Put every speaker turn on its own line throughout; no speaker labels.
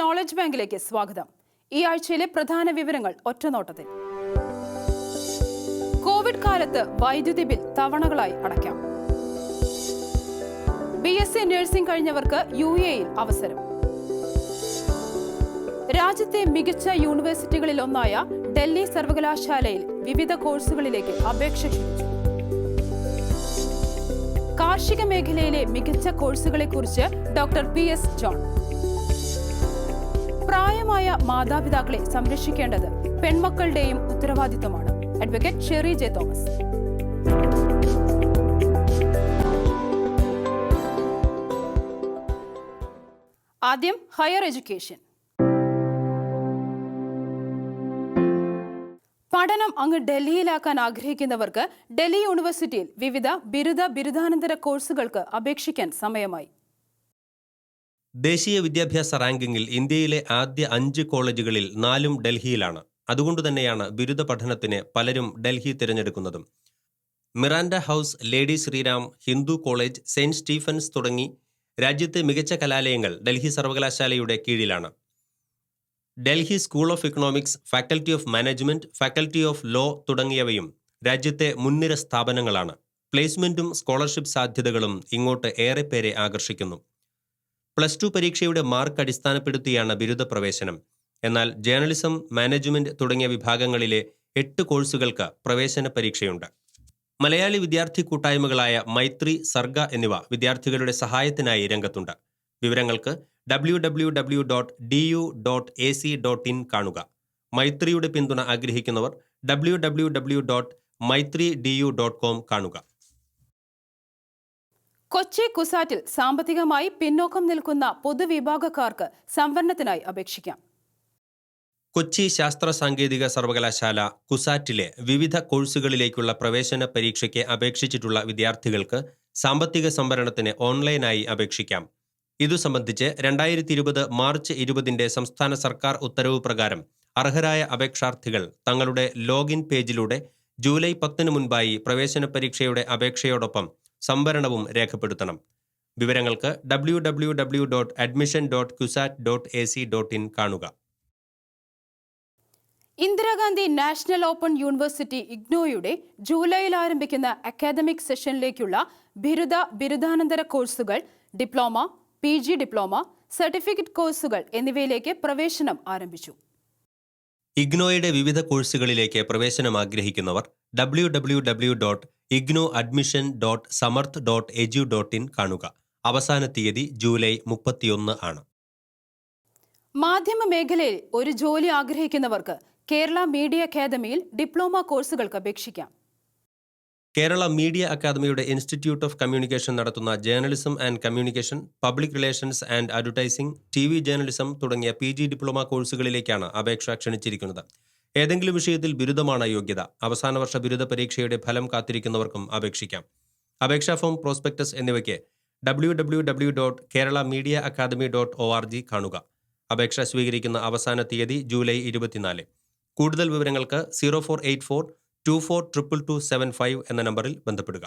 Knowledge ബാങ്കിലേക്ക് സ്വാഗതം. ഈ ആഴ്ചയിലെ പ്രധാന വിവരങ്ങൾ ഒറ്റനോട്ടത്തിൽ. കോവിഡ് കാലത്ത് വൈദ്യുതി ബിൽ തവണകളായി അടയ്ക്കാം. ബി എസ് സി നഴ്സിംഗ് കഴിഞ്ഞവർക്ക് യു എയിൽ അവസരം. രാജ്യത്തെ മികച്ച യൂണിവേഴ്സിറ്റികളിൽ ഒന്നായ ഡൽഹി സർവകലാശാലയിൽ വിവിധ കോഴ്സുകളിലേക്ക് അപേക്ഷ ക്ഷണിച്ചു. കാർഷിക മേഖലയിലെ മികച്ച കോഴ്സുകളെക്കുറിച്ച് ഡോക്ടർ പി എസ് ജോൺ. പ്രായമായ മാതാപിതാക്കളെ സംരക്ഷിക്കേണ്ടത് പെൺമക്കളുടെയും ഉത്തരവാദിത്തമാണ് അഡ്വക്കേറ്റ് ഷെറി ജെ തോമസ് ആദ്യം ഹയർ എഡ്യൂക്കേഷൻ പഠനം അങ്ങ് ഡൽഹിയിലാക്കാൻ ആഗ്രഹിക്കുന്നവർക്ക് ഡൽഹി യൂണിവേഴ്സിറ്റിയിൽ വിവിധ ബിരുദ ബിരുദാനന്തര കോഴ്സുകൾക്ക് അപേക്ഷിക്കാൻ സമയമായി.
ദേശീയ വിദ്യാഭ്യാസ റാങ്കിങ്ങിൽ ഇന്ത്യയിലെ ആദ്യ അഞ്ച് കോളേജുകളിൽ നാലും ഡൽഹിയിലാണ്. അതുകൊണ്ടുതന്നെയാണ് ബിരുദ പഠനത്തിന് പലരും Delhi തിരഞ്ഞെടുക്കുന്നതും. Miranda House Lady Shriram Hindu college Saint Stephen's തുടങ്ങി രാജ്യത്തെ മികച്ച കലാലയങ്ങൾ ഡൽഹി സർവകലാശാലയുടെ കീഴിലാണ്. Delhi school of economics faculty of management faculty of law തുടങ്ങിയവയും രാജ്യത്തെ മുൻനിര സ്ഥാപനങ്ങളാണ്. പ്ലേസ്മെന്റും സ്കോളർഷിപ്പ് സാധ്യതകളും ഇങ്ങോട്ട് ഏറെ പേരെ ആകർഷിക്കുന്നു. പ്ലസ് ടു പരീക്ഷയുടെ മാർക്ക് അടിസ്ഥാനപ്പെടുത്തിയാണ് ബിരുദ പ്രവേശനം. എന്നാൽ ജേർണലിസം മാനേജ്മെന്റ് തുടങ്ങിയ വിഭാഗങ്ങളിലെ എട്ട് കോഴ്സുകൾക്ക് പ്രവേശന പരീക്ഷയുണ്ട്. മലയാളി വിദ്യാർത്ഥി കൂട്ടായ്മകളായ മൈത്രി സർഗ എന്നിവ വിദ്യാർത്ഥികളുടെ സഹായത്തിനായി രംഗത്തുണ്ട്. വിവരങ്ങൾക്ക് W W W dot D U dot A C dot in കാണുക. മൈത്രിയുടെ പിന്തുണ ആഗ്രഹിക്കുന്നവർ W W W dot Maithri D U dot com കാണുക.
കൊച്ചി കുസാറ്റിൽ സാമ്പത്തികമായി പിന്നോക്കം നിൽക്കുന്ന പൊതുവിഭാഗക്കാർക്ക് സംവരണത്തിനായി അപേക്ഷിക്കാം.
കൊച്ചി ശാസ്ത്ര സാങ്കേതിക സർവകലാശാല കുസാറ്റിലെ വിവിധ കോഴ്സുകളിലേക്കുള്ള പ്രവേശന പരീക്ഷയ്ക്ക് അപേക്ഷിച്ചിട്ടുള്ള വിദ്യാർത്ഥികൾക്ക് സാമ്പത്തിക സംവരണത്തിന് ഓൺലൈനായി അപേക്ഷിക്കാം. ഇതു സംബന്ധിച്ച് രണ്ടായിരത്തി ഇരുപത് മാർച്ച് ഇരുപതിന്റെ സംസ്ഥാന സർക്കാർ ഉത്തരവ് പ്രകാരം അർഹരായ അപേക്ഷാർത്ഥികൾ തങ്ങളുടെ ലോഗിൻ പേജിലൂടെ ജൂലൈ പത്തിന് മുൻപായി പ്രവേശന പരീക്ഷയുടെ അപേക്ഷയോടൊപ്പം സംവരണവും രേഖപ്പെടുത്തണം. വിവരങ്ങൾക്ക് W W W dot admission dot CUSAT dot A C dot in കാണുക.
ഇന്ദിരാഗാന്ധി നാഷണൽ ഓപ്പൺ യൂണിവേഴ്സിറ്റി ഇഗ്നോയുടെ ജൂലൈയിൽ ആരംഭിക്കുന്ന അക്കാദമിക് സെഷനിലേക്കുള്ള ബിരുദ ബിരുദാനന്തര കോഴ്സുകൾ ഡിപ്ലോമ പി ഡിപ്ലോമ സർട്ടിഫിക്കറ്റ് കോഴ്സുകൾ എന്നിവയിലേക്ക് പ്രവേശനം ആരംഭിച്ചു.
ഇഗ്നോയുടെ വിവിധ കോഴ്സുകളിലേക്ക് പ്രവേശനം ആഗ്രഹിക്കുന്നവർ W W W dot IGNOU admission dot Samarth dot edu dot in കാണുക. അവസാന തീയതി ജൂലൈ മുപ്പത്തിയൊന്ന് ആണ്.
മാധ്യമ മേഖലയിൽ ഒരു ജോലി ആഗ്രഹിക്കുന്നവർക്ക് കേരള മീഡിയ അക്കാദമിയിൽ ഡിപ്ലോമ കോഴ്സുകൾക്ക് അപേക്ഷിക്കാം.
കേരള മീഡിയ അക്കാദമിയുടെ ഇൻസ്റ്റിറ്റ്യൂട്ട് ഓഫ് കമ്മ്യൂണിക്കേഷൻ നടത്തുന്ന journalism and communication public relations and advertising T V journalism തുടങ്ങിയ പി ജി ഡിപ്ലോമ കോഴ്സുകളിലേക്കാണ് അപേക്ഷ ക്ഷണിച്ചിരിക്കുന്നത്. ഏതെങ്കിലും വിഷയത്തിൽ ബിരുദമാണ് യോഗ്യത. അവസാന വർഷ ബിരുദ പരീക്ഷയുടെ ഫലം കാത്തിരിക്കുന്നവർക്കും അപേക്ഷിക്കാം. അപേക്ഷാ ഫോം പ്രോസ്പെക്ടസ് എന്നിവയ്ക്ക് W W W dot Kerala media academy dot O R G കാണുക. അപേക്ഷ സ്വീകരിക്കുന്ന അവസാന തീയതി ജൂലൈ ഇരുപത്തിനാല്. കൂടുതൽ വിവരങ്ങൾക്ക് zero four eight four two four triple two seven five എന്ന നമ്പറിൽ ബന്ധപ്പെടുക.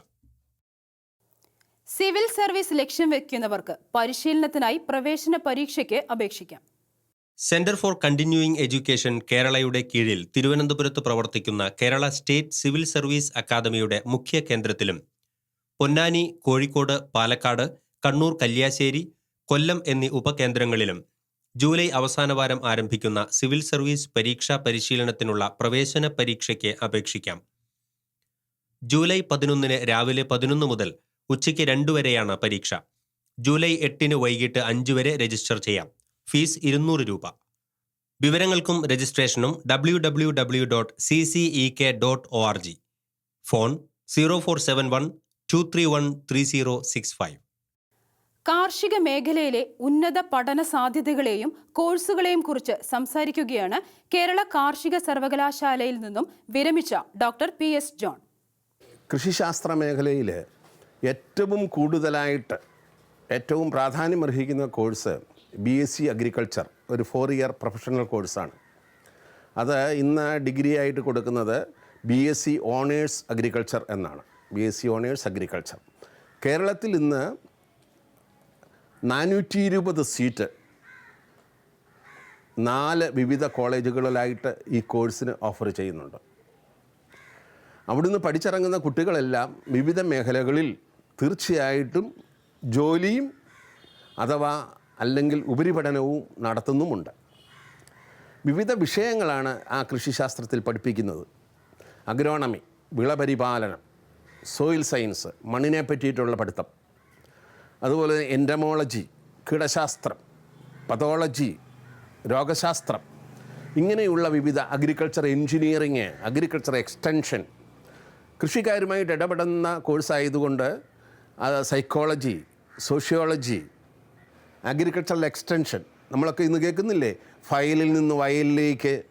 സിവിൽ സർവീസ് ലക്ഷ്യം വെക്കുന്നവർക്ക് പരിശീലനത്തിനായി പ്രവേശന പരീക്ഷയ്ക്ക് അപേക്ഷിക്കാം.
സെന്റർ ഫോർ കണ്ടിന്യൂയിങ് എഡ്യൂക്കേഷൻ കേരളയുടെ കീഴിൽ തിരുവനന്തപുരത്ത് പ്രവർത്തിക്കുന്ന കേരള സ്റ്റേറ്റ് സിവിൽ സർവീസ് അക്കാദമിയുടെ മുഖ്യ കേന്ദ്രത്തിലും പൊന്നാനി കോഴിക്കോട് പാലക്കാട് കണ്ണൂർ കല്യാശ്ശേരി കൊല്ലം എന്നീ ഉപകേന്ദ്രങ്ങളിലും ജൂലൈ അവസാനവാരം ആരംഭിക്കുന്ന സിവിൽ സർവീസ് പരീക്ഷാ പരിശീലനത്തിനുള്ള പ്രവേശന പരീക്ഷയ്ക്ക് അപേക്ഷിക്കാം. ജൂലൈ പതിനൊന്നിന് രാവിലെ പതിനൊന്ന് മുതൽ ഉച്ചയ്ക്ക് രണ്ടു വരെയാണ് പരീക്ഷ. ജൂലൈ എട്ടിന് വൈകിട്ട് അഞ്ച് വരെ രജിസ്റ്റർ ചെയ്യാം. ഫീസ് ഇരുന്നൂറ് രൂപ. വിവരങ്ങൾക്കും രജിസ്ട്രേഷനും W W W dot C C E K dot O R G. Phone zero four seven one two three one three zero six five.
കാർഷിക മേഖലയിലെ ഉന്നത പഠന സാധ്യതകളെയും കോഴ്സുകളെയും കുറിച്ച് സംസാരിക്കുകയാണ് കേരള കാർഷിക സർവകലാശാലയിൽ നിന്നും വിരമിച്ച ഡോക്ടർ പി എസ് ജോൺ.
കൃഷിശാസ്ത്ര മേഖലയിൽ ഏറ്റവും കൂടുതലായിട്ട് ഏറ്റവും പ്രാധാന്യമർഹിക്കുന്ന course B S C agriculture ഒരു ഫോർ ഇയർ പ്രൊഫഷണൽ കോഴ്സാണ് അത് ഇന്ന് ഡിഗ്രി ആയിട്ട് കൊടുക്കുന്നത് B S C honours agriculture എന്നാണ്. B S C honours agriculture കേരളത്തിൽ ഇന്ന് നാനൂറ്റി ഇരുപത് സീറ്റ് നാല് വിവിധ കോളേജുകളിലായിട്ട് ഈ കോഴ്സിന് ഓഫർ ചെയ്യുന്നുണ്ട്. അവിടുന്ന് പഠിച്ചിറങ്ങുന്ന കുട്ടികളെല്ലാം വിവിധ മേഖലകളിൽ തീർച്ചയായിട്ടും ജോലിയും അഥവാ അല്ലെങ്കിൽ ഉപരിപഠനവും നടത്തുന്നുമുണ്ട്. വിവിധ വിഷയങ്ങളാണ് ആ കൃഷിശാസ്ത്രത്തിൽ പഠിപ്പിക്കുന്നത്. അഗ്രോണമി വിളപരിപാലനം സോയിൽ സയൻസ് മണ്ണിനെ പറ്റിയിട്ടുള്ള പഠിത്തം. അതുപോലെ എൻഡമോളജി കീടശാസ്ത്രം പതോളജി രോഗശാസ്ത്രം ഇങ്ങനെയുള്ള വിവിധ അഗ്രികൾച്ചർ എൻജിനീയറിങ് അഗ്രികൾച്ചർ എക്സ്റ്റൻഷൻ കൃഷിക്കാരുമായിട്ട് ഇടപെടുന്ന കോഴ്സായതുകൊണ്ട് അത് സൈക്കോളജി സോഷ്യോളജി അഗ്രികൾച്ചറൽ എക്സ്റ്റൻഷൻ നമ്മളൊക്കെ ഇന്ന് കേൾക്കുന്നില്ലേ? ഫയലിൽ നിന്ന് വയലിലേക്ക്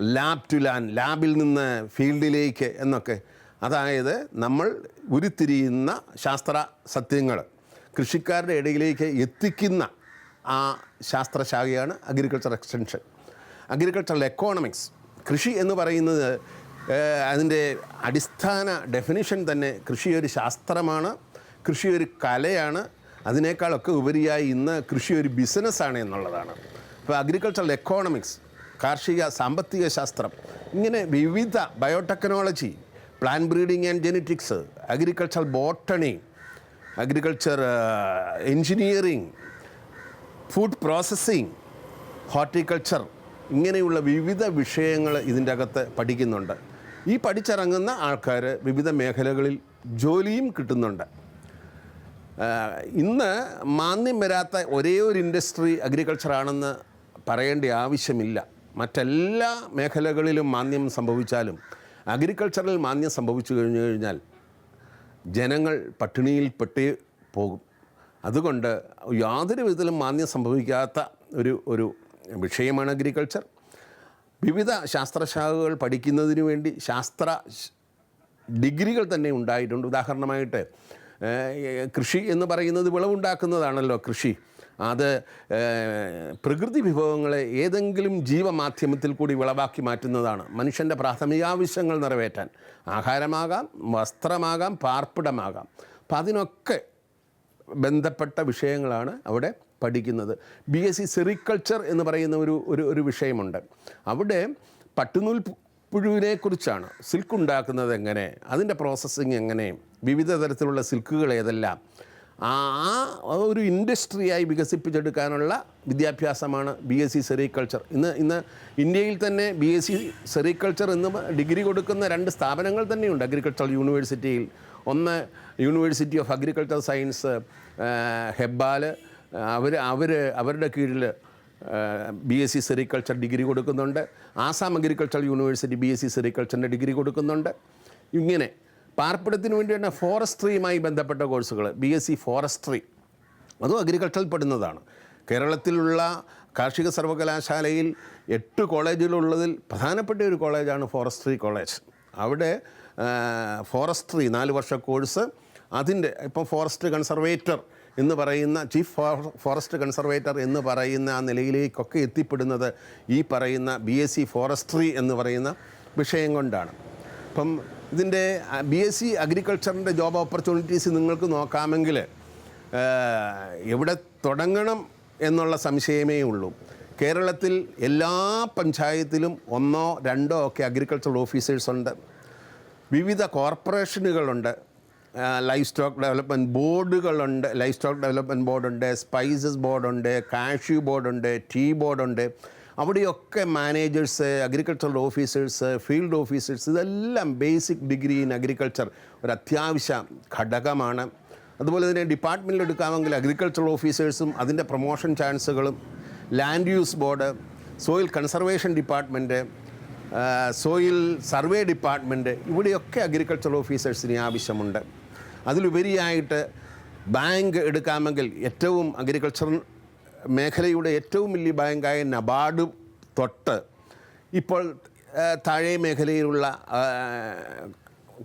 ലാബ് ടു ലാൻഡ് ലാബിൽ നിന്ന് ഫീൽഡിലേക്ക് എന്നൊക്കെ. അതായത് നമ്മൾ ഉരുത്തിരിയുന്ന ശാസ്ത്ര സത്യങ്ങൾ. കൃഷിക്കാരുടെ ഇടയിലേക്ക് എത്തിക്കുന്ന ആ ശാസ്ത്രശാഖയാണ് അഗ്രികൾച്ചർ എക്സ്റ്റൻഷൻ അഗ്രികൾച്ചറൽ എക്കോണമിക്സ് കൃഷി എന്ന് പറയുന്നത് അതിന്റെ അടിസ്ഥാന ഡെഫിനിഷൻ തന്നെ കൃഷി ഒരു ശാസ്ത്രമാണ് കൃഷി ഒരു കലയാണ് അതിനേക്കാളൊക്കെ ഉപരിയായി ഇന്ന് കൃഷി ഒരു ബിസിനസ്സാണ് എന്നുള്ളതാണ്. അപ്പോൾ അഗ്രികൾച്ചറൽ എക്കോണമിക്സ് കാർഷിക സാമ്പത്തിക ശാസ്ത്രം ഇങ്ങനെ വിവിധ biotechnology plant breeding and genetics agricultural botany agriculture engineering food processing horticulture ഇങ്ങനെയുള്ള വിവിധ വിഷയങ്ങൾ ഇതിന്റെ അകത്ത് പഠിക്കുന്നുണ്ട്. ഈ പഠിച്ചിറങ്ങുന്ന ആൾക്കാർ വിവിധ മേഖലകളിൽ ജോലിയും കിട്ടുന്നുണ്ട്. ഇന്ന് മാന്യം വരാത്ത ഒരേ ഒരു ഇൻഡസ്ട്രി അഗ്രികൾച്ചറാണെന്ന് പറയേണ്ട ആവശ്യമില്ല. മറ്റെല്ലാ മേഖലകളിലും മാന്യം സംഭവിച്ചാലും അഗ്രികൾച്ചറിൽ മാന്യം സംഭവിച്ചു കഴിഞ്ഞു കഴിഞ്ഞാൽ ജനങ്ങൾ പട്ടിണിയിൽ പെട്ടേ പോകും. അതുകൊണ്ട് യാതൊരു വിധത്തിലും മാന്യം സംഭവിക്കാത്ത ഒരു ഒരു വിഷയമാണ് അഗ്രികൾച്ചർ വിവിധ ശാസ്ത്രശാഖകൾ പഠിക്കുന്നതിന് വേണ്ടി ശാസ്ത്ര ഡിഗ്രികൾ തന്നെ ഉണ്ടായിട്ടുണ്ട്. ഉദാഹരണമായിട്ട് കൃഷി എന്ന് പറയുന്നത് വിളവുണ്ടാക്കുന്നതാണല്ലോ കൃഷി. അത് പ്രകൃതി വിഭവങ്ങളെ ഏതെങ്കിലും ജീവമാധ്യമത്തിൽ കൂടി വിളവാക്കി മാറ്റുന്നതാണ്. മനുഷ്യന്റെ പ്രാഥമികാവശ്യങ്ങൾ നിറവേറ്റാൻ. ആഹാരമാകാം വസ്ത്രമാകാം പാർപ്പിടമാകാം. അപ്പം അതിനൊക്കെ ബന്ധപ്പെട്ട വിഷയങ്ങളാണ് അവിടെ പഠിക്കുന്നത്. ബി എസ് സി സെറിക്കൾച്ചർ എന്ന് പറയുന്ന ഒരു ഒരു ഒരു വിഷയമുണ്ട്. അവിടെ പട്ടുനൂൽ പുഴുവിനെക്കുറിച്ചാണ് സിൽക്ക് ഉണ്ടാക്കുന്നത് എങ്ങനെ? അതിന്റെ പ്രോസസ്സിങ് എങ്ങനെ? വിവിധ തരത്തിലുള്ള സിൽക്കുകൾ ഏതെല്ലാം? ആ ഒരു ഇൻഡസ്ട്രിയായി വികസിപ്പിച്ചെടുക്കാനുള്ള വിദ്യാഭ്യാസമാണ് ബി എസ് സി സെറികൾച്ചർ. ഇന്ന് ഇന്ന് ഇന്ത്യയിൽ തന്നെ ബി എസ് സി സെറികൾച്ചർ എന്ന് ഡിഗ്രി കൊടുക്കുന്ന രണ്ട് സ്ഥാപനങ്ങൾ തന്നെയുണ്ട്. അഗ്രികൾച്ചറൽ യൂണിവേഴ്സിറ്റിയിൽ ഒന്ന് university of agriculture science Hebbal അവർ അവർ അവരുടെ കീഴിൽ B S C sericulture degree കൊടുക്കുന്നുണ്ട്. Assam agricultural university B S C സെറികൾച്ചറിന്റെ degree കൊടുക്കുന്നുണ്ട്. ഇങ്ങനെ പാർപ്പിടത്തിന് വേണ്ടി തന്നെ ഫോറസ്ട്രിയുമായി ബന്ധപ്പെട്ട കോഴ്സുകൾ ബി എസ് സി ഫോറസ്ട്രി. അതും അഗ്രികൾച്ചറിൽ പെടുന്നതാണ്. കേരളത്തിലുള്ള കാർഷിക സർവകലാശാലയിൽ എട്ട് കോളേജുകളുള്ളതിൽ പ്രധാനപ്പെട്ട ഒരു കോളേജാണ് ഫോറസ്ട്രി കോളേജ്. അവിടെ ഫോറസ്ട്രി നാല് വർഷ കോഴ്സ് അതിന്റെ ഇപ്പം ഫോറസ്റ്റ് കൺസർവേറ്റർ എന്ന് പറയുന്ന ചീഫ് ഫോറസ്റ്റ് കൺസർവേറ്റർ എന്ന് പറയുന്ന ആ നിലയിലേക്കൊക്കെ എത്തിപ്പെടുന്നത് ഈ പറയുന്ന ബി എസ് സി ഫോറസ്ട്രി എന്ന് പറയുന്ന വിഷയം കൊണ്ടാണ്. അപ്പം ഇതിന്റെ ബി എസ് സി അഗ്രികൾച്ചറിന്റെ ജോബ് ഓപ്പർച്യൂണിറ്റീസ് നിങ്ങൾക്ക് നോക്കാമെങ്കിൽ എവിടെ തുടങ്ങണം എന്നുള്ള സംശയമേ ഉള്ളൂ. കേരളത്തിൽ എല്ലാ പഞ്ചായത്തിലും ഒന്നോ രണ്ടോ ഒക്കെ അഗ്രികൾച്ചർ ഓഫീസേഴ്സ് ഉണ്ട്. വിവിധ കോർപ്പറേഷനുകളുണ്ട് ലൈഫ് സ്റ്റോക്ക് ഡെവലപ്മെന്റ് ബോർഡുകളുണ്ട് ലൈഫ് സ്റ്റോക്ക് ഡെവലപ്മെന്റ് ബോർഡുണ്ട് സ്പൈസസ് ബോർഡുണ്ട് കാഷ്യൂ ബോർഡുണ്ട് ടീ ബോർഡുണ്ട് അവിടെയൊക്കെ managers agricultural officers field officers ഇതെല്ലാം ബേസിക് ഡിഗ്രി ഇൻ അഗ്രികൾച്ചർ ഒരു അത്യാവശ്യ ഘടകമാണ്. അതുപോലെ തന്നെ ഡിപ്പാർട്ട്മെന്റിൽ എടുക്കാമെങ്കിൽ അഗ്രികൾച്ചറൽ ഓഫീസേഴ്സും അതിന്റെ promotion ചാൻസുകളും land use board soil conservation department soil survey department ഇവിടെയൊക്കെ അഗ്രികൾച്ചർ ഓഫീസേഴ്സിന് ആവശ്യമുണ്ട്. അതിലുപരിയായിട്ട് ബാങ്ക് എടുക്കാമെങ്കിൽ ഏറ്റവും അഗ്രികൾച്ചർ മേഖലയുടെ ഏറ്റവും വലിയ ബാങ്കായ നബാർഡ് തൊട്ട് ഇപ്പോൾ താഴെ മേഖലയിലുള്ള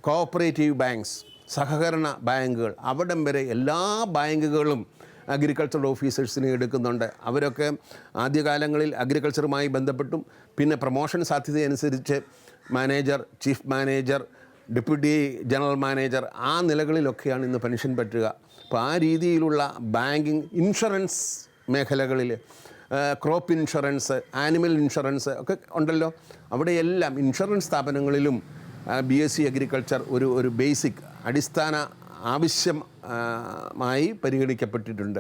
കോഓപ്പറേറ്റീവ് ബാങ്ക്സ് സഹകരണ ബാങ്കുകൾ അവിടം വരെ എല്ലാ ബാങ്കുകളും അഗ്രികൾച്ചർ ഓഫീസേഴ്സിനെ എടുക്കുന്നുണ്ട്. അവരൊക്കെ ആദ്യകാലങ്ങളിൽ അഗ്രികൾച്ചറുമായി ബന്ധപ്പെട്ടും പിന്നെ promotion സാധ്യതയനുസരിച്ച് manager chief manager deputy general manager ആ നിലകളിലൊക്കെയാണ് ഇന്ന് പെൻഷൻ പറ്റുക. അപ്പോൾ ആ രീതിയിലുള്ള ബാങ്കിങ് ഇൻഷുറൻസ് മേഖലകളിൽ ക്രോപ്പ് ഇൻഷുറൻസ് ആനിമൽ ഇൻഷുറൻസ് ഒക്കെ ഉണ്ടല്ലോ. അവിടെയെല്ലാം ഇൻഷുറൻസ് സ്ഥാപനങ്ങളിലും ബി എസ് സി അഗ്രികൾച്ചർ ഒരു ഒരു ബേസിക് അടിസ്ഥാന ആവശ്യം ആ, മായി പരിഗണിക്കപ്പെട്ടിട്ടുണ്ട്.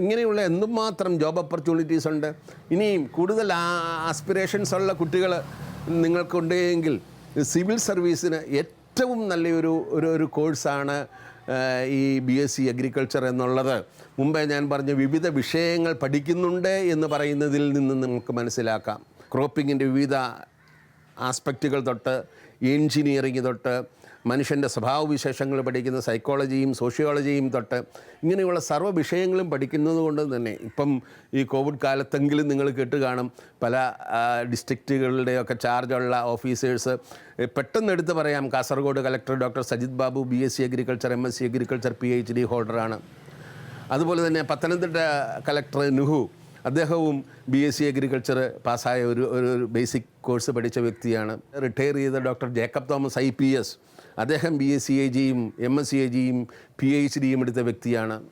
ഇങ്ങനെയുള്ള എന്തുമാത്രം ജോബ് ഓപ്പർച്യൂണിറ്റീസ് ഉണ്ട്? ഇനിയും കൂടുതൽ ആസ്പിറേഷൻസ് ഉള്ള കുട്ടികൾ നിങ്ങൾക്കുണ്ടെങ്കിൽ സിവിൽ സർവീസിന് ഏറ്റവും നല്ലൊരു ഒരു ഒരു കോഴ്സാണ് ഈ ബി എസ് സി അഗ്രികൾച്ചർ എന്നുള്ളത്. മുമ്പേ ഞാൻ പറഞ്ഞ വിവിധ വിഷയങ്ങൾ പഠിക്കുന്നുണ്ട് എന്ന് പറയുന്നതിൽ നിന്ന് നമുക്ക് മനസ്സിലാക്കാം. ക്രോപ്പിങ്ങിന്റെ വിവിധ ആസ്പെക്റ്റുകൾ തൊട്ട് എൻജിനീയറിങ് തൊട്ട് മനുഷ്യന്റെ സ്വഭാവവിശേഷങ്ങൾ പഠിക്കുന്ന സൈക്കോളജിയും സോഷ്യോളജിയും തൊട്ട് ഇങ്ങനെയുള്ള സർവ വിഷയങ്ങളും പഠിക്കുന്നത് കൊണ്ട് തന്നെ ഇപ്പം ഈ കോവിഡ് കാലത്തെങ്കിലും നിങ്ങൾ കേട്ട് കാണും പല ഡിസ്ട്രിക്റ്റുകളുടെയൊക്കെ ചാർജുള്ള ഓഫീസേഴ്സ് പെട്ടെന്ന് എടുത്ത് പറയാം Kasaragod collector doctor Sajith Babu B S C agriculture M S C agriculture P H D ഹോൾഡറാണ് അതുപോലെ തന്നെ പത്തനംതിട്ട കലക്ടർ നുഹു അദ്ദേഹവും ബി എസ് സി അഗ്രികൾച്ചർ പാസ്സായ ഒരു ഒരു ബേസിക് കോഴ്സ് പഠിച്ച വ്യക്തിയാണ്. റിട്ടയർ ചെയ്ത doctor Jacob Thomas I P S അദ്ദേഹം ബി എസ് സി എ ജിയും എം എസ് സി എ ജിയും പി എച്ച് ഡിയും എടുത്ത വ്യക്തിയാണ്.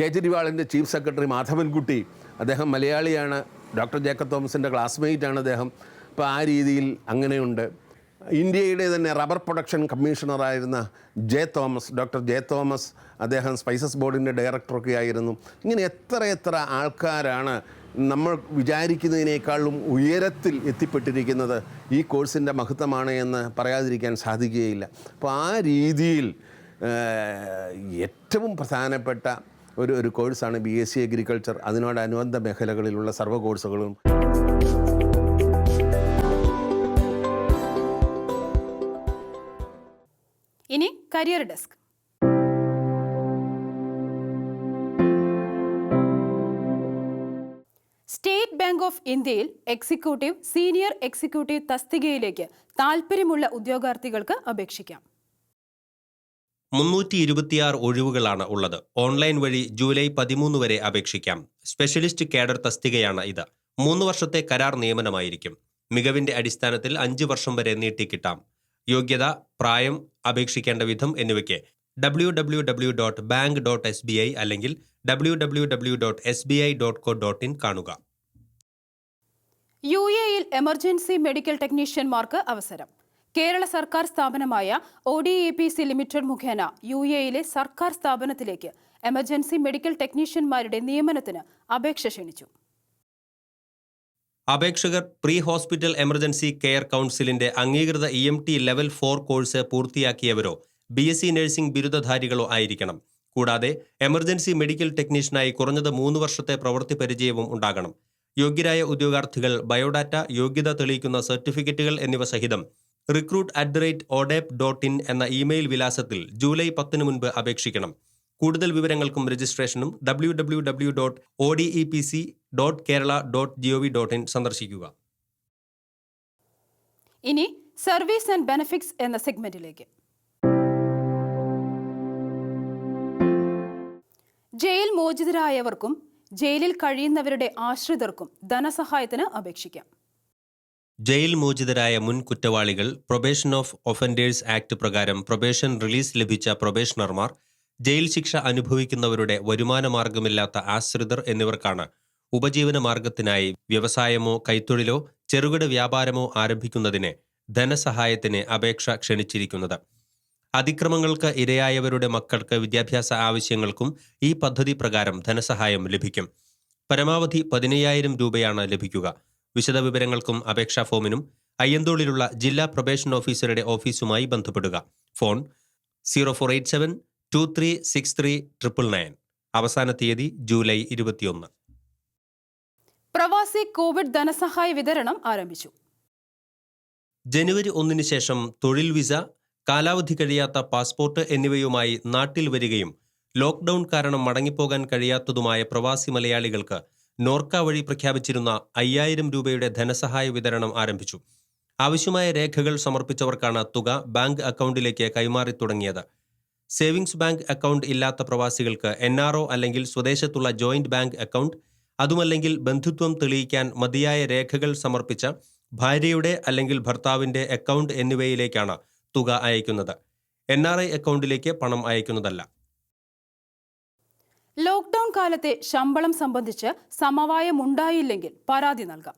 കേജ്രിവാളിന്റെ ചീഫ് സെക്രട്ടറി മാധവൻകുട്ടി അദ്ദേഹം മലയാളിയാണ്. ഡോക്ടർ ജേക്കബ് തോമസിന്റെ ക്ലാസ്മേറ്റാണ് അദ്ദേഹം. അപ്പോൾ ആ രീതിയിൽ അങ്ങനെയുണ്ട്. ഇന്ത്യയുടെ തന്നെ rubber production കമ്മീഷണറായിരുന്ന J Thomas doctor J Thomas അദ്ദേഹം സ്പൈസസ് ബോർഡിന്റെ ഡയറക്ടറൊക്കെ ആയിരുന്നു. ഇങ്ങനെ എത്ര എത്ര ആൾക്കാരാണ് നമ്മൾ വിചാരിക്കുന്നതിനേക്കാളും ഉയരത്തിൽ എത്തിപ്പെട്ടിരിക്കുന്നത് ഈ കോഴ്സിന്റെ മഹത്വമാണ് എന്ന് പറയാതിരിക്കാൻ സാധിക്കുകയില്ല. അപ്പോൾ ആ രീതിയിൽ ഏറ്റവും പ്രധാനപ്പെട്ട ഒരു ഒരു കോഴ്സാണ് ബി എസ് സി അഗ്രികൾച്ചർ. അതിനോടനുബന്ധ മേഖലകളിലുള്ള സർവ കോഴ്സുകളും
career desk. State Bank of ഇന്ത്യയിൽ എക്സിക്യൂട്ടീവ് സീനിയർ എക്സിക്യൂട്ടീവ് തസ്തികയിലേക്ക് താൽപ്പര്യമുള്ള ഉദ്യോഗാർത്ഥികൾക്ക് അപേക്ഷിക്കാം.
മുന്നൂറ്റി ഇരുപത്തിയാറ് ഒഴിവുകളാണ് ഉള്ളത്. ഓൺലൈൻ വഴി ജൂലൈ പതിമൂന്ന് വരെ അപേക്ഷിക്കാം. സ്പെഷ്യലിസ്റ്റ് കേഡർ തസ്തികയാണ് ഇത്. മൂന്ന് വർഷത്തെ കരാർ നിയമനമായിരിക്കും. മികവിന്റെ അടിസ്ഥാനത്തിൽ അഞ്ച് വർഷം വരെ നീട്ടിക്കിട്ടാം യോഗ്യത പ്രായം അപേക്ഷിക്കേണ്ട വിധം എന്നിവയ്ക്ക് W W W dot bank dot S B I അല്ലെങ്കിൽ W W W dot S B I dot co dot in കാണുക.
യു എയിൽ എമർജൻസി മെഡിക്കൽ ടെക്നീഷ്യന്മാർക്ക് അവസരം. കേരള സർക്കാർ സ്ഥാപനമായ O D A P C limited മുഖേന യു എയിലെ സർക്കാർ സ്ഥാപനത്തിലേക്ക് എമർജൻസി മെഡിക്കൽ ടെക്നീഷ്യന്മാരുടെ നിയമനത്തിന് അപേക്ഷ ക്ഷണിച്ചു.
അപേക്ഷകർ പ്രീ ഹോസ്പിറ്റൽ എമർജൻസി കെയർ കൗൺസിലിന്റെ അംഗീകൃത E M T level four course പൂർത്തിയാക്കിയവരോ B S C nursing ബിരുദധാരികളോ ആയിരിക്കണം. കൂടാതെ എമർജൻസി മെഡിക്കൽ ടെക്നീഷ്യനായി കുറഞ്ഞത് മൂന്ന് വർഷത്തെ പ്രവൃത്തി പരിചയവും ഉണ്ടാകണം. യോഗ്യരായ ഉദ്യോഗാർത്ഥികൾ ബയോഡാറ്റ യോഗ്യത തെളിയിക്കുന്ന സർട്ടിഫിക്കറ്റുകൾ എന്നിവ സഹിതം recruit at the rate Odep dot in എന്ന ഇമെയിൽ വിലാസത്തിൽ ജൂലൈ പത്തിന് മുൻപ് അപേക്ഷിക്കണം. കൂടുതൽ വിവരങ്ങൾക്കും രജിസ്ട്രേഷനും W W W dot O D E P C dot Kerala dot G O V dot in സന്ദർശിക്കുക.
ഇനി സർവീസ് ആൻഡ് ബെനഫിറ്റ്സ് എന്ന സെഗ്മെന്റിലേക്ക് ജയിൽ മോചിതരായവർക്കും ജയിലിൽ കഴിയുന്നവരുടെ ആശ്രിതർക്കും ധനസഹായത്തിന് അപേക്ഷിക്കാം.
ജയിൽ മോചിതരായ മുൻ കുറ്റവാളികൾ പ്രൊബേഷൻ ഓഫ് ഒഫൻഡേഴ്സ് ആക്ട് പ്രകാരം പ്രൊബേഷൻ റിലീസ് ലഭിച്ച പ്രൊബേഷണർമാർ ജയിൽ ശിക്ഷ അനുഭവിക്കുന്നവരുടെ വരുമാന മാർഗമില്ലാത്ത ആശ്രിതർ എന്നിവർക്കാണ് ഉപജീവന മാർഗത്തിനായി വ്യവസായമോ കൈത്തൊഴിലോ ചെറുകിട വ്യാപാരമോ ആരംഭിക്കുന്നതിന് ധനസഹായത്തിന് അപേക്ഷ ക്ഷണിച്ചിരിക്കുന്നത്. അതിക്രമങ്ങൾക്ക് ഇരയായവരുടെ മക്കൾക്ക് വിദ്യാഭ്യാസ ആവശ്യങ്ങൾക്കും ഈ പദ്ധതി പ്രകാരം ധനസഹായം ലഭിക്കും. പരമാവധി പതിനയ്യായിരം രൂപയാണ് ലഭിക്കുക. വിശദവിവരങ്ങൾക്കും അപേക്ഷാ ഫോമിനും അയ്യന്തോളിലുള്ള ജില്ലാ പ്രൊബേഷൻ ഓഫീസറുടെ ഓഫീസുമായി ബന്ധപ്പെടുക. Phone zero four eight seven two three six three triple nine. അവസാന തീയതി ജൂലൈ ഇരുപത്തിയൊന്ന്.
പ്രവാസി കോവിഡ് ധനസഹായ വിതരണം ആരംഭിച്ചു.
ജനുവരി ഒന്നിന് ശേഷം തൊഴിൽ വിസ കാലാവധി കഴിയാത്ത പാസ്പോർട്ട് എന്നിവയുമായി നാട്ടിൽ വരികയും ലോക്ക്ഡൌൺ കാരണം മടങ്ങിപ്പോകാൻ കഴിയാത്തതുമായ പ്രവാസി മലയാളികൾക്ക് നോർക്ക വഴി പ്രഖ്യാപിച്ചിരുന്ന അയ്യായിരം രൂപയുടെ ധനസഹായ വിതരണം ആരംഭിച്ചു. ആവശ്യമായ രേഖകൾ സമർപ്പിച്ചവർക്കാണ് തുക ബാങ്ക് അക്കൗണ്ടിലേക്ക് കൈമാറി തുടങ്ങിയത്. സേവിങ്സ് ബാങ്ക് അക്കൗണ്ട് ഇല്ലാത്ത പ്രവാസികൾക്ക് എൻ അല്ലെങ്കിൽ സ്വദേശത്തുള്ള ജോയിന്റ് ബാങ്ക് അക്കൗണ്ട് അതുമല്ലെങ്കിൽ ബന്ധുത്വം തെളിയിക്കാൻ മതിയായ രേഖകൾ സമർപ്പിച്ച ഭാര്യയുടെ അല്ലെങ്കിൽ ഭർത്താവിന്റെ അക്കൗണ്ട് എന്നിവയിലേക്കാണ് തുക അയക്കുന്നത്. എൻ ആർ ഐ അക്കൗണ്ടിലേക്ക് പണം അയക്കുന്നതല്ല.
ലോക്ക്ഡൌൺ കാലത്തെ ശമ്പളം സംബന്ധിച്ച് സമവായമുണ്ടായില്ലെങ്കിൽ പരാതി നൽകാം.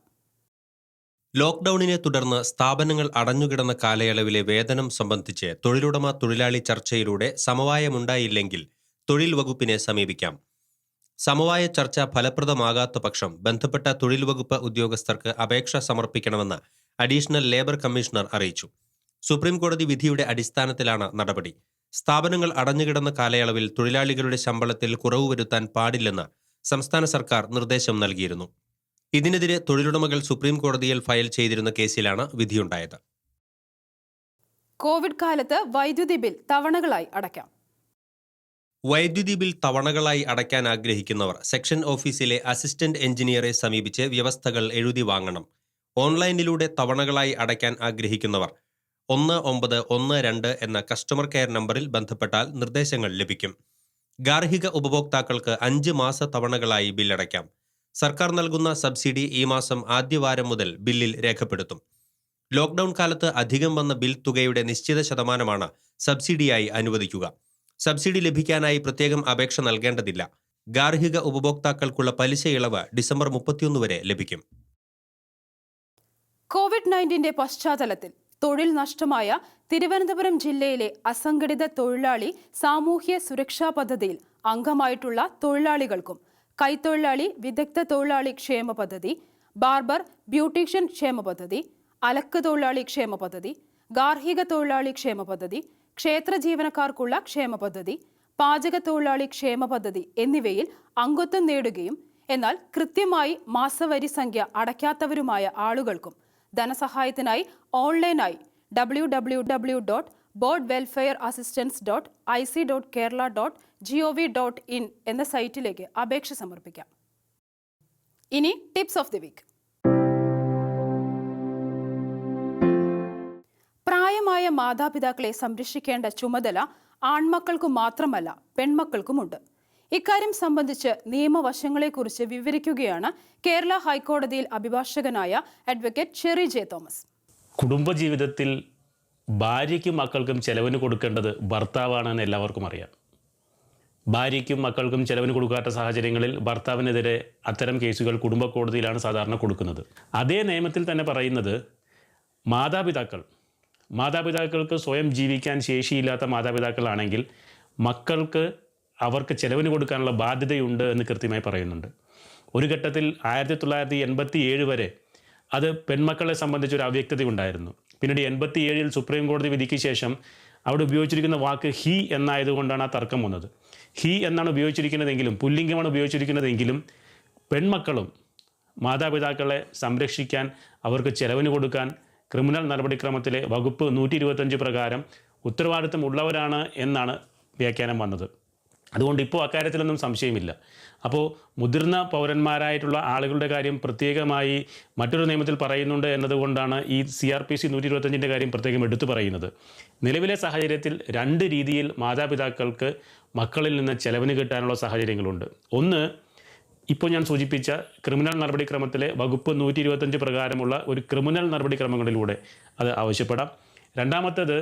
ലോക്ക്ഡൌണിനെ തുടർന്ന് സ്ഥാപനങ്ങൾ അടഞ്ഞുകിടന്ന കാലയളവിലെ വേതനം സംബന്ധിച്ച് തൊഴിലുടമ തൊഴിലാളി ചർച്ചയിലൂടെ സമവായമുണ്ടായില്ലെങ്കിൽ തൊഴിൽ വകുപ്പിനെ സമീപിക്കാം. സമവായ ചർച്ച ഫലപ്രദമാകാത്ത പക്ഷം ബന്ധപ്പെട്ട തൊഴിൽ വകുപ്പ് ഉദ്യോഗസ്ഥർക്ക് അപേക്ഷ സമർപ്പിക്കണമെന്ന് അഡീഷണൽ ലേബർ കമ്മീഷണർ അറിയിച്ചു. സുപ്രീം കോടതി വിധിയുടെ അടിസ്ഥാനത്തിലാണ് നടപടി. സ്ഥാപനങ്ങൾ അടഞ്ഞുകിടന്ന കാലയളവിൽ തൊഴിലാളികളുടെ ശമ്പളത്തിൽ കുറവ് വരുത്താൻ പാടില്ലെന്ന് സംസ്ഥാന സർക്കാർ നിർദ്ദേശം നൽകിയിരുന്നു. ഇതിനെതിരെ തൊഴിലുടമകൾ സുപ്രീം കോടതിയിൽ ഫയൽ ചെയ്തിരുന്ന കേസിലാണ് വിധിയുണ്ടായത്.
കോവിഡ് കാലത്ത് വൈദ്യുതി ബിൽ തവണകളായി അടയ്ക്കാം.
വൈദ്യുതി ബിൽ തവണകളായി അടയ്ക്കാൻ ആഗ്രഹിക്കുന്നവർ സെക്ഷൻ ഓഫീസിലെ അസിസ്റ്റന്റ് എഞ്ചിനീയറെ സമീപിച്ച് വ്യവസ്ഥകൾ എഴുതി വാങ്ങണം. ഓൺലൈനിലൂടെ തവണകളായി അടയ്ക്കാൻ ആഗ്രഹിക്കുന്നവർ ഒന്ന് ഒമ്പത് ഒന്ന് രണ്ട് എന്ന കസ്റ്റമർ കെയർ നമ്പറിൽ ബന്ധപ്പെട്ടാൽ നിർദ്ദേശങ്ങൾ ലഭിക്കും. ഗാർഹിക ഉപഭോക്താക്കൾക്ക് അഞ്ച് മാസ തവണകളായി ബില്ലടയ്ക്കാം സർക്കാർ നൽകുന്ന സബ്സിഡി ഈ മാസം ആദ്യവാരം മുതൽ ബില്ലിൽ രേഖപ്പെടുത്തും. ലോക്ക്ഡൌൺ കാലത്ത് അധികം വന്ന ബിൽ തുകയുടെ നിശ്ചിത ശതമാനമാണ് സബ്സിഡിയായി അനുവദിക്കുക. സബ്സിഡി ലഭിക്കാനായി പ്രത്യേകം അപേക്ഷ നൽകേണ്ടതില്ല. ഗാർഹിക ഉപഭോക്താക്കൾക്കുള്ള പലിശ ഇളവ് ഡിസംബർ മുപ്പത്തിയൊന്ന് വരെ ലഭിക്കും.
കോവിഡ് നയന്റീന്റെ പശ്ചാത്തലത്തിൽ തൊഴിൽ നഷ്ടമായ തിരുവനന്തപുരം ജില്ലയിലെ അസംഘടിത തൊഴിലാളി സാമൂഹ്യ സുരക്ഷാ പദ്ധതിയിൽ അംഗമായിട്ടുള്ള തൊഴിലാളികൾക്കും കൈത്തൊഴിലാളി വിദഗ്ധ തൊഴിലാളി ക്ഷേമ പദ്ധതി ബാർബർ ബ്യൂട്ടീഷ്യൻ ക്ഷേമ പദ്ധതി അലക്ക് തൊഴിലാളി ക്ഷേമ പദ്ധതി ഗാർഹിക തൊഴിലാളി ക്ഷേമ പദ്ധതി ക്ഷേത്ര ജീവനക്കാർക്കുള്ള ക്ഷേമ പദ്ധതി പാചക തൊഴിലാളി ക്ഷേമ പദ്ധതി എന്നിവയിൽ അംഗത്വം നേടുകയും എന്നാൽ കൃത്യമായി മാസവരി സംഖ്യ അടയ്ക്കാത്തവരുമായ ആളുകൾക്കും ധനസഹായത്തിനായി ഓൺലൈനായി W W W dot board welfare assistance dot I C dot Kerala dot G O V dot in എന്ന സൈറ്റിലേക്ക് അപേക്ഷ സമർപ്പിക്കാം. ഇനി ടിപ്സ് ഓഫ് ദി വീക്ക്. പ്രായമായ മാതാപിതാക്കളെ സംരക്ഷിക്കേണ്ട ചുമതല ആൺമക്കൾക്കു മാത്രമല്ല പെൺമക്കൾക്കുമുണ്ട്. ഇക്കാര്യം സംബന്ധിച്ച് നിയമവശങ്ങളെക്കുറിച്ച് വിവരിക്കുകയാണ് കേരള ഹൈക്കോടതിയിൽ അഭിഭാഷകനായ അഡ്വക്കേറ്റ് ഷെറി ജെ തോമസ്.
കുടുംബജീവിതത്തിൽ ഭാര്യയ്ക്കും മക്കൾക്കും ചെലവിന് കൊടുക്കേണ്ടത് ഭർത്താവാണെന്ന് എല്ലാവർക്കും അറിയാം. ഭാര്യയ്ക്കും മക്കൾക്കും ചെലവിന് കൊടുക്കാത്ത സാഹചര്യങ്ങളിൽ ഭർത്താവിനെതിരെ അത്തരം കേസുകൾ കുടുംബ കോടതിയിലാണ് സാധാരണ കൊടുക്കുന്നത്. അതേ നിയമത്തിൽ തന്നെ പറയുന്നത് മാതാപിതാക്കൾ മാതാപിതാക്കൾക്ക് സ്വയം ജീവിക്കാൻ ശേഷിയില്ലാത്ത മാതാപിതാക്കളാണെങ്കിൽ മക്കൾക്ക് അവർക്ക് ചെലവിന് കൊടുക്കാനുള്ള ബാധ്യതയുണ്ട് എന്ന് കൃത്യമായി പറയുന്നുണ്ട്. ഒരു ഘട്ടത്തിൽ ആയിരത്തി തൊള്ളായിരത്തി എൺപത്തി ഏഴ് വരെ അത് പെൺമക്കളെ സംബന്ധിച്ച് ഒരു അവ്യക്തത ഉണ്ടായിരുന്നു. പിന്നീട് എൺപത്തി ഏഴിൽ സുപ്രീം കോടതി വിധിക്ക് ശേഷം അവിടെ ഉപയോഗിച്ചിരിക്കുന്ന വാക്ക് ഹി എന്നായതുകൊണ്ടാണ് ആ തർക്കം വന്നത്. ഹി എന്നാണ് ഉപയോഗിച്ചിരിക്കുന്നതെങ്കിലും പുല്ലിംഗമാണ് ഉപയോഗിച്ചിരിക്കുന്നതെങ്കിലും പെൺമക്കളും മാതാപിതാക്കളെ സംരക്ഷിക്കാൻ അവർക്ക് ചെലവിന് കൊടുക്കാൻ ക്രിമിനൽ നടപടിക്രമത്തിലെ വകുപ്പ് നൂറ്റി ഇരുപത്തഞ്ച് പ്രകാരം ഉത്തരവാദിത്തമുള്ളവരാണ് എന്നാണ് വ്യാഖ്യാനം വന്നത്. അതുകൊണ്ട് ഇപ്പോൾ അക്കാര്യത്തിലൊന്നും സംശയമില്ല. അപ്പോൾ മുതിർന്ന പൗരന്മാരായിട്ടുള്ള ആളുകളുടെ കാര്യം പ്രത്യേകമായി മറ്റൊരു നിയമത്തിൽ പറയുന്നുണ്ട് എന്നതുകൊണ്ടാണ് ഈ സി ആർ പി സി നൂറ്റി ഇരുപത്തഞ്ചിന്റെ കാര്യം പ്രത്യേകം എടുത്തു പറയുന്നത്. നിലവിലെ സാഹചര്യത്തിൽ രണ്ട് രീതിയിൽ മാതാപിതാക്കൾക്ക് മക്കളിൽ നിന്ന് ചെലവിന് കിട്ടാനുള്ള സാഹചര്യങ്ങളുണ്ട്. ഒന്ന് ഇപ്പോൾ ഞാൻ സൂചിപ്പിച്ച ക്രിമിനൽ നടപടിക്രമത്തിലെ വകുപ്പ് നൂറ്റി ഇരുപത്തഞ്ച് പ്രകാരമുള്ള ഒരു ക്രിമിനൽ നടപടിക്രമങ്ങളിലൂടെ അത് ആവശ്യപ്പെടാം. രണ്ടാമത്തേത്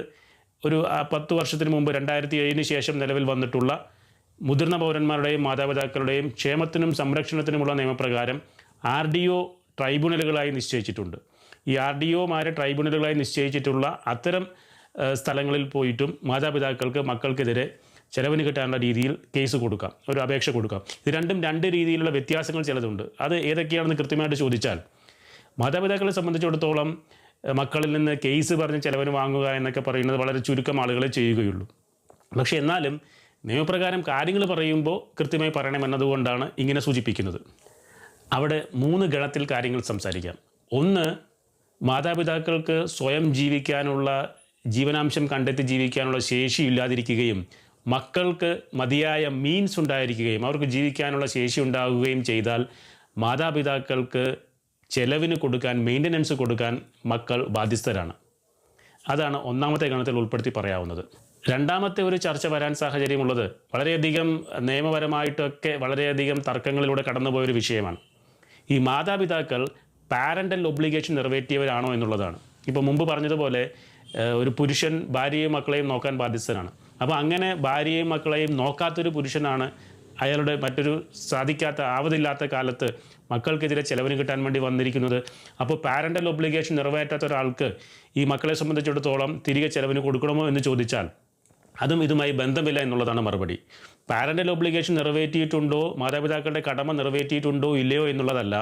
ഒരു പത്ത് വർഷത്തിന് മുമ്പ് രണ്ടായിരത്തി ഏഴിന് ശേഷം നിലവിൽ വന്നിട്ടുള്ള മുതിർന്ന പൗരന്മാരുടെയും മാതാപിതാക്കളുടെയും ക്ഷേമത്തിനും സംരക്ഷണത്തിനുമുള്ള നിയമപ്രകാരം ആർ ഡി ഒ ട്രൈബ്യൂണലുകളായി നിശ്ചയിച്ചിട്ടുണ്ട്. ഈ ആർ ഡി ഒമാരെ ട്രൈബ്യൂണലുകളായി നിശ്ചയിച്ചിട്ടുള്ള അത്തരം സ്ഥലങ്ങളിൽ പോയിട്ടും മാതാപിതാക്കൾക്ക് മക്കൾക്കെതിരെ ചെലവിന് കിട്ടാനുള്ള രീതിയിൽ കേസ് കൊടുക്കാം ഒരു അപേക്ഷ കൊടുക്കാം. ഇത് രണ്ടും രണ്ട് രീതിയിലുള്ള വ്യത്യാസങ്ങൾ ചിലതുണ്ട്. അത് ഏതൊക്കെയാണെന്ന് കൃത്യമായിട്ട് ചോദിച്ചാൽ മാതാപിതാക്കളെ സംബന്ധിച്ചിടത്തോളം മക്കളിൽ നിന്ന് കേസ് പറഞ്ഞ് ചിലവിന് വാങ്ങുക എന്നൊക്കെ പറയുന്നത് വളരെ ചുരുക്കം ആളുകളെ ചെയ്യുകയുള്ളൂ. പക്ഷേ എന്നാലും നിയമപ്രകാരം കാര്യങ്ങൾ പറയുമ്പോൾ കൃത്യമായി പറയണമെന്നതുകൊണ്ടാണ് ഇങ്ങനെ സൂചിപ്പിക്കുന്നത്. അവിടെ മൂന്ന് ഗണത്തിൽ കാര്യങ്ങൾ സംസാരിക്കാം. ഒന്ന് മാതാപിതാക്കൾക്ക് സ്വയം ജീവിക്കാനുള്ള ജീവനാംശം കണ്ടെത്തി ജീവിക്കാനുള്ള ശേഷി ഇല്ലാതിരിക്കുകയും മക്കൾക്ക് മതിയായ മീൻസ് ഉണ്ടായിരിക്കുകയും അവർക്ക് ജീവിക്കാനുള്ള ശേഷി ഉണ്ടാകുകയും ചെയ്താൽ മാതാപിതാക്കൾക്ക് ചെലവിന് കൊടുക്കാൻ മെയിന്റനൻസ് കൊടുക്കാൻ മക്കൾ ബാധ്യസ്ഥരാണ്. അതാണ് ഒന്നാമത്തെ ഗണത്തിൽ ഉൾപ്പെടുത്തി പറയാവുന്നത്. രണ്ടാമത്തെ ഒരു ചർച്ച വരാൻ സാഹചര്യമുള്ളത് വളരെയധികം നിയമപരമായിട്ടൊക്കെ വളരെയധികം തർക്കങ്ങളിലൂടെ കടന്നുപോയൊരു വിഷയമാണ്. ഈ മാതാപിതാക്കൾ പാരന്റൽ ഒബ്ലിഗേഷൻ നിറവേറ്റിയവരാണോ എന്നുള്ളതാണ്. ഇപ്പോൾ മുമ്പ് പറഞ്ഞതുപോലെ ഒരു പുരുഷൻ ഭാര്യയും മക്കളെയും നോക്കാൻ ബാധ്യസ്ഥനാണ്. അപ്പോൾ അങ്ങനെ ഭാര്യയും മക്കളെയും നോക്കാത്തൊരു പുരുഷനാണ് അയാളുടെ മറ്റൊരു സാധിക്കാത്ത ആവതില്ലാത്ത കാലത്ത് മക്കൾക്കെതിരെ ചിലവിന് കിട്ടാൻ വേണ്ടി വന്നിരിക്കുന്നത്. അപ്പോൾ പാരന്റൽ ഒബ്ലിഗേഷൻ നിറവേറ്റാത്ത ഒരാൾക്ക് ഈ മക്കളെ സംബന്ധിച്ചിടത്തോളം തിരികെ ചിലവിന് കൊടുക്കണമോ എന്ന് ചോദിച്ചാൽ അതും ഇതുമായി ബന്ധമില്ല എന്നുള്ളതാണ് മറുപടി. പാരന്റൽ ഒബ്ലിഗേഷൻ നിറവേറ്റിയിട്ടുണ്ടോ? മാതാപിതാക്കളുടെ കടമ നിറവേറ്റിയിട്ടുണ്ടോ? ഇല്ലയോ എന്നുള്ളതല്ല.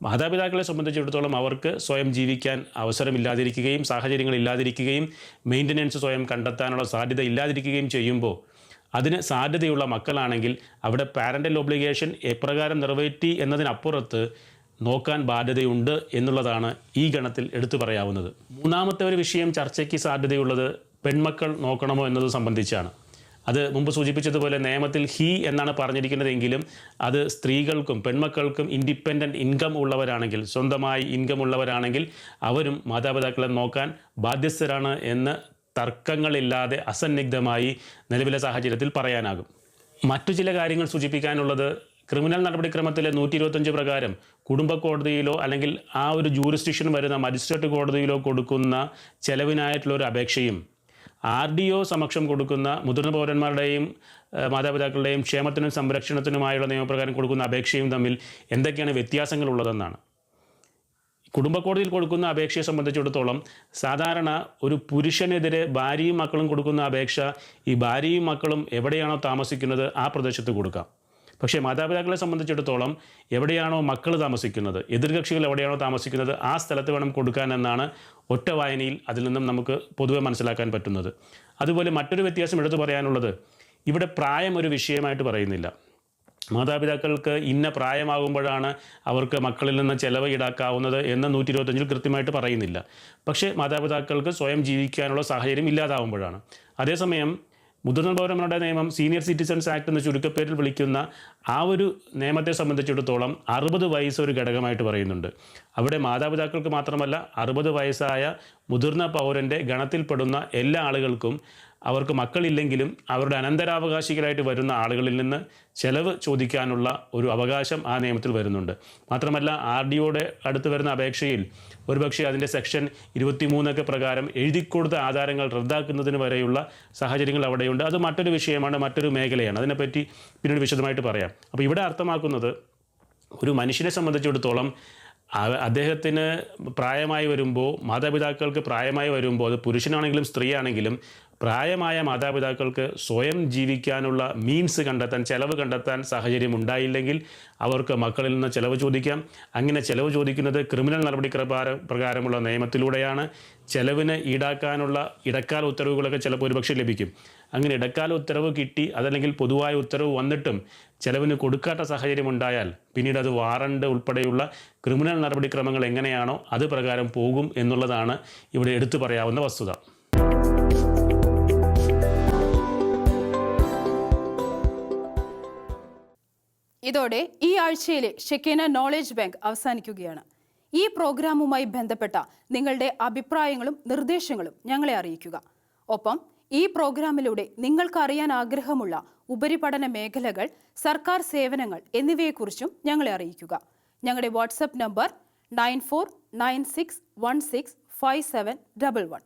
മാതാപിതാക്കളെ സംബന്ധിച്ചിടത്തോളം അവർക്ക് സ്വയം ജീവിക്കാൻ അവസരമില്ലാതിരിക്കുകയും സാഹചര്യങ്ങൾ ഇല്ലാതിരിക്കുകയും മെയിന്റനൻസ് സ്വയം കണ്ടെത്താനുള്ള സാധ്യത ഇല്ലാതിരിക്കുകയും ചെയ്യുമ്പോൾ അതിന് സാധ്യതയുള്ള മക്കളാണെങ്കിൽ അവിടെ പാരന്റൽ ഒബ്ലിഗേഷൻ എപ്രകാരം നിറവേറ്റി എന്നതിനപ്പുറത്ത് നോക്കാൻ ബാധ്യതയുണ്ട് എന്നുള്ളതാണ് ഈ ഗണത്തിൽ എടുത്തു പറയാവുന്നത്. മൂന്നാമത്തെ ഒരു വിഷയം ചർച്ചയ്ക്ക് സാധ്യതയുള്ളത് പെൺമക്കൾ നോക്കണമോ എന്നത് സംബന്ധിച്ചാണ്. അത് മുമ്പ് സൂചിപ്പിച്ചതുപോലെ നിയമത്തിൽ ഹി എന്നാണ് പറഞ്ഞിരിക്കുന്നതെങ്കിലും അത് സ്ത്രീകൾക്കും പെൺമക്കൾക്കും ഇൻഡിപെൻഡന്റ് ഇൻകം ഉള്ളവരാണെങ്കിൽ സ്വന്തമായി ഇൻകം ഉള്ളവരാണെങ്കിൽ അവരും മാതാപിതാക്കളെ നോക്കാൻ ബാധ്യസ്ഥരാണ് എന്ന് തർക്കങ്ങളില്ലാതെ അസന്നിഗ്ധമായി നിലവിലെ സാഹചര്യത്തിൽ പറയാനാകും. മറ്റു ചില കാര്യങ്ങൾ സൂചിപ്പിക്കാനുള്ളത് ക്രിമിനൽ നടപടിക്രമത്തിലെ നൂറ്റി ഇരുപത്തഞ്ച് പ്രകാരം കുടുംബ കോടതിയിലോ അല്ലെങ്കിൽ ആ ഒരു ജൂറിസ്ഡിക്ഷൻ വരുന്ന മജിസ്ട്രേറ്റ് കോടതിയിലോ കൊടുക്കുന്ന ചെലവിനായിട്ടുള്ള ഒരു അപേക്ഷയും ആർ ഡി ഒ സമക്ഷം കൊടുക്കുന്ന മുതിർന്ന പൗരന്മാരുടെയും മാതാപിതാക്കളുടെയും ക്ഷേമത്തിനും സംരക്ഷണത്തിനുമായുള്ള നിയമപ്രകാരം കൊടുക്കുന്ന അപേക്ഷയും തമ്മിൽ എന്തൊക്കെയാണ് വ്യത്യാസങ്ങൾ ഉള്ളതെന്നാണ് കുടുംബ കോടതിയിൽ കൊടുക്കുന്ന അപേക്ഷയെ സംബന്ധിച്ചിടത്തോളം സാധാരണ ഒരു പുരുഷനെതിരെ ഭാര്യയും മക്കളും കൊടുക്കുന്ന അപേക്ഷ ഈ ഭാര്യയും മക്കളും എവിടെയാണോ താമസിക്കുന്നത് ആ പ്രദേശത്ത് കൊടുക്കാം. പക്ഷേ മാതാപിതാക്കളെ സംബന്ധിച്ചിടത്തോളം എവിടെയാണോ മക്കൾ താമസിക്കുന്നത് എതിർകക്ഷികൾ എവിടെയാണോ താമസിക്കുന്നത് ആ സ്ഥലത്ത് വേണം കൊടുക്കാൻ എന്നാണ് ഒറ്റ വായനയിൽ അതിൽ നിന്നും നമുക്ക് പൊതുവെ മനസ്സിലാക്കാൻ പറ്റുന്നത്. അതുപോലെ മറ്റൊരു വ്യത്യാസം എടുത്തു പറയാനുള്ളത് ഇവിടെ പ്രായം ഒരു വിഷയമായിട്ട് പറയുന്നില്ല. മാതാപിതാക്കൾക്ക് ഇന്ന പ്രായമാകുമ്പോഴാണ് അവർക്ക് മക്കളിൽ നിന്ന് ചെലവ് ഈടാക്കാവുന്നത് എന്ന് നൂറ്റി ഇരുപത്തഞ്ചിൽ കൃത്യമായിട്ട് പറയുന്നില്ല. പക്ഷേ മാതാപിതാക്കൾക്ക് സ്വയം ജീവിക്കാനുള്ള സാഹചര്യം ഇല്ലാതാവുമ്പോഴാണ്. അതേസമയം മുതിർന്ന പൗരന്മാരുടെ നിയമം സീനിയർ സിറ്റിസൺസ് ആക്ട് എന്ന ചുരുക്കപ്പേരിൽ വിളിക്കുന്ന ആ ഒരു നിയമത്തെ സംബന്ധിച്ചിടത്തോളം അറുപത് വയസ്സ് ഒരു ഘടകമായിട്ട് പറയുന്നുണ്ട്. അവിടെ മാതാപിതാക്കൾക്ക് മാത്രമല്ല അറുപത് വയസ്സായ മുതിർന്ന പൗരന്റെ ഗണത്തിൽപ്പെടുന്ന എല്ലാ ആളുകൾക്കും അവർക്ക് മക്കളില്ലെങ്കിലും അവരുടെ അനന്തരാവകാശികളായിട്ട് വരുന്ന ആളുകളിൽ നിന്ന് ചെലവ് ചോദിക്കാനുള്ള ഒരു അവകാശം ആ നിയമത്തിൽ വരുന്നുണ്ട്. മാത്രമല്ല ആർ ഡി ഒയുടെ അടുത്ത് വരുന്ന അപേക്ഷയിൽ ഒരുപക്ഷെ അതിന്റെ സെക്ഷൻ ഇരുപത്തിമൂന്നൊക്കെ പ്രകാരം എഴുതിക്കൊടുത്ത ആധാരങ്ങൾ റദ്ദാക്കുന്നതിന് വരെയുള്ള സാഹചര്യങ്ങൾ അവിടെയുണ്ട്. അത് മറ്റൊരു വിഷയമാണ് മറ്റൊരു മേഖലയാണ്. അതിനെപ്പറ്റി പിന്നീട് വിശദമായിട്ട് പറയാം. അപ്പോൾ ഇവിടെ അർത്ഥമാക്കുന്നത് ഒരു മനുഷ്യനെ സംബന്ധിച്ചിടത്തോളം അദ്ദേഹത്തിന് പ്രായമായി വരുമ്പോൾ മാതാപിതാക്കൾക്ക് പ്രായമായി വരുമ്പോൾ അത് പുരുഷനാണെങ്കിലും സ്ത്രീയാണെങ്കിലും പ്രായമായ മാതാപിതാക്കൾക്ക് സ്വയം ജീവിക്കാനുള്ള മീൻസ് കണ്ടെത്താൻ ചെലവ് കണ്ടെത്താൻ സാഹചര്യം ഉണ്ടായില്ലെങ്കിൽ അവർക്ക് മക്കളിൽ നിന്ന് ചെലവ് ചോദിക്കാം. അങ്ങനെ ചെലവ് ചോദിക്കുന്നത് ക്രിമിനൽ നടപടി പ്രകാരം പ്രകാരമുള്ള നിയമത്തിലൂടെയാണ്. ചെലവിന് ഈടാക്കാനുള്ള ഇടക്കാല ഉത്തരവുകളൊക്കെ ചിലപ്പോൾ ഒരുപക്ഷെ ലഭിക്കും. അങ്ങനെ ഇടക്കാല ഉത്തരവ് കിട്ടി അതല്ലെങ്കിൽ പൊതുവായ ഉത്തരവ് വന്നിട്ടും ചെലവിന് കൊടുക്കാത്ത സാഹചര്യം ഉണ്ടായാൽ പിന്നീട് അത് വാറണ്ട് ഉൾപ്പെടെയുള്ള ക്രിമിനൽ നടപടിക്രമങ്ങൾ എങ്ങനെയാണോ അത് പ്രകാരം പോകും എന്നുള്ളതാണ് ഇവിടെ എടുത്തു പറയാവുന്ന വസ്തുത.
ഇതോടെ ഈ ആഴ്ചയിലെ ഷെക്കേന നോളേജ് ബാങ്ക് അവസാനിക്കുകയാണ്. ഈ പ്രോഗ്രാമുമായി ബന്ധപ്പെട്ട നിങ്ങളുടെ അഭിപ്രായങ്ങളും നിർദ്ദേശങ്ങളും ഞങ്ങളെ അറിയിക്കുക. ഒപ്പം ഈ പ്രോഗ്രാമിലൂടെ നിങ്ങൾക്ക് അറിയാൻ ആഗ്രഹമുള്ള ഉപരിപഠന മേഖലകൾ സർക്കാർ സേവനങ്ങൾ എന്നിവയെക്കുറിച്ചും ഞങ്ങളെ അറിയിക്കുക. ഞങ്ങളുടെ WhatsApp number nine four nine six one six five seven double one.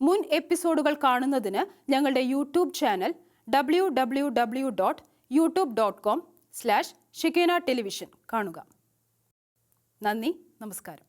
മുൻ എപ്പിസോഡുകൾ കാണുന്നതിന് ഞങ്ങളുടെ YouTube channel W W W dot YouTube dot com slash Shikkena television കാണുക. നന്ദി നമസ്കാരം.